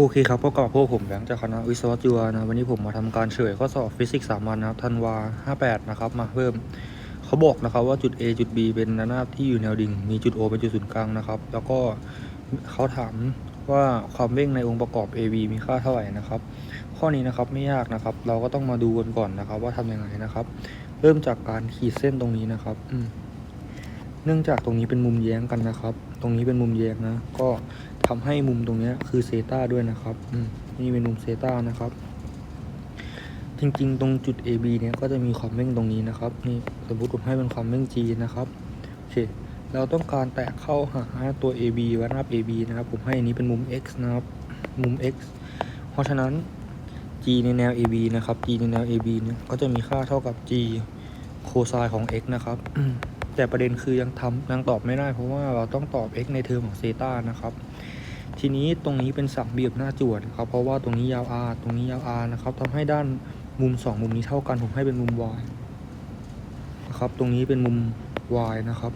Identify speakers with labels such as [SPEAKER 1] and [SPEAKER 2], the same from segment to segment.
[SPEAKER 1] โอเคครับก็กลับพวกผมแบงค์จากคณะวิศวะจุฬานะ วันนี้ผมมาทำการเฉลยข้อสอบฟิสิกส์สามัญนะครับธันวา 58 นะครับ มาเพิ่มเขาบอกนะครับว่าจุด A จุด B เป็นระนาบที่อยู่แนวดิ่ง มีจุด O เป็นจุดศูนย์กลางนะครับ แล้วก็เขาถามว่าความเร่งในองค์ประกอบ AB มีค่าเท่าไหร่นะครับ ข้อนี้นะครับไม่ยากนะครับ เราก็ต้องมาดูกันก่อนนะครับ ว่าทำยังไงนะครับ เริ่มจากการขีดเส้นตรงนี้นะครับ อืม เนื่องจากตรงนี้เป็นมุมแย้งกันนะครับ ตรงนี้เป็นมุมแย้งนะ ก็ทำให้มุมตรงนี้คือเซตาด้วยนะครับอืมนี่เป็นมุมเซตานะครับ จริงๆ ตรงจุด AB เนี่ยก็จะมีความเร่งตรงนี้นะครับ นี่สมมติผมให้เป็นความเร่ง G นะครับโอเคเราต้องการแตะเข้าหาตัว AB วัดนาบ AB นะครับ ผมให้อันนี้เป็นมุม X นะครับ มุม X เพราะฉะนั้น G ในแนว AB นะครับ G ในแนว AB เนี่ยก็จะมีค่าเท่ากับ G โคไซน์ของ x นะครับ แต่ประเด็นคือยังทำยังตอบไม่ได้ เพราะว่าเราต้องตอบ x ในเทอมของเซตานะครับ ทีนี้ตรงนี้เป็นสามเหลี่ยมหน้าจวดนะครับ เพราะว่าตรงนี้ยาว r ตรงนี้ยาว r นะครับทำให้ด้านมุมสองมุมนี้เท่ากัน ผมให้เป็นมุม y นะครับ ตรงนี้เป็นมุม y นะครับ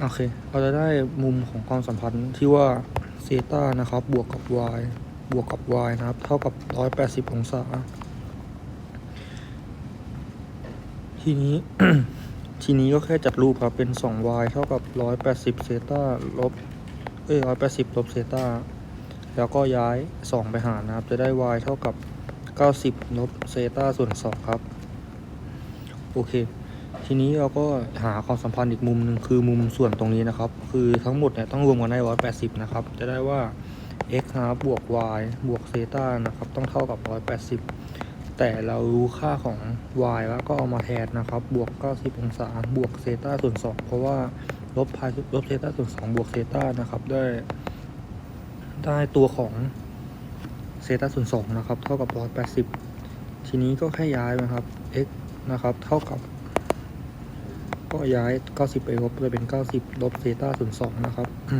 [SPEAKER 1] โอเค เราจะได้มุมของความสัมพันธ์ที่ว่าเซตานะครับ บวกกับ y บวกกับ y นะครับ เท่ากับ 180 องศา ทีนี้ ทีนี้ก็แค่จัดรูปครับ เป็น 2y เท่ากับ 180เซตาลบ เอ้ย180 ลบเซตาแล้วก็ย้าย 2 ไปหารนะครับ จะได้ y เท่ากับ 90 ลบเซตาส่วน 2 ครับ โอเค ทีนี้เราก็หาความสัมพันธ์อีกมุมหนึ่งคือมุมส่วนตรงนี้นะครับ คือทั้งหมดเนี่ยต้องรวมกันได้ 180 นะครับ จะได้ว่า x นะครับบวก y บวกเซตานะครับ ต้องเท่ากับ 180 แต่เรารู้ค่าของ y แล้วก็เอามาแทนนะครับ บวก 90 องศา บวกเซต้าส่วน 2 เพราะว่าลบพายลบเซต้าส่วน 2 บวกเซต้านะครับได้ได้ตัวของเซต้าส่วน 2 นะครับ เท่ากับ180ทีนี้ก็แค่ย้ายนะครับ x นะครับ เท่ากับ ก็ย้าย 90 ไปลบจะเป็น 90 ลบเซต้าส่วน 2 นะครับอ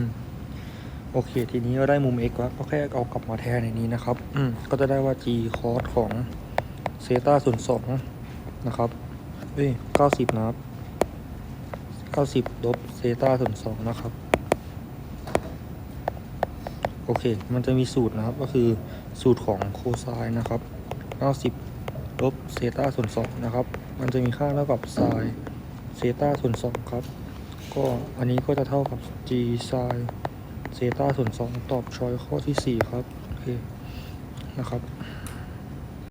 [SPEAKER 1] โอเค ทีนี้ก็ได้มุม x แล้วก็แค่เอากลับมาแทนในนี้นะครับ ก็จะได้ว่า g cos ของ เซตาส่วน2นะครับเอ้ย90นะครับ90ลบเซตาส่วน2นะครับ โอเค มันจะมีสูตรนะครับ ก็คือสูตรของโคไซน์นะครับ90ลบเซตาส่วน2นะครับ มันจะมีค่าเท่ากับไซน์เซตาส่วน2ครับ ก็อันนี้ก็จะเท่ากับ g ไซน์เซตาส่วน2ตอบชอยข้อที่4ครับ โอเค นะครับ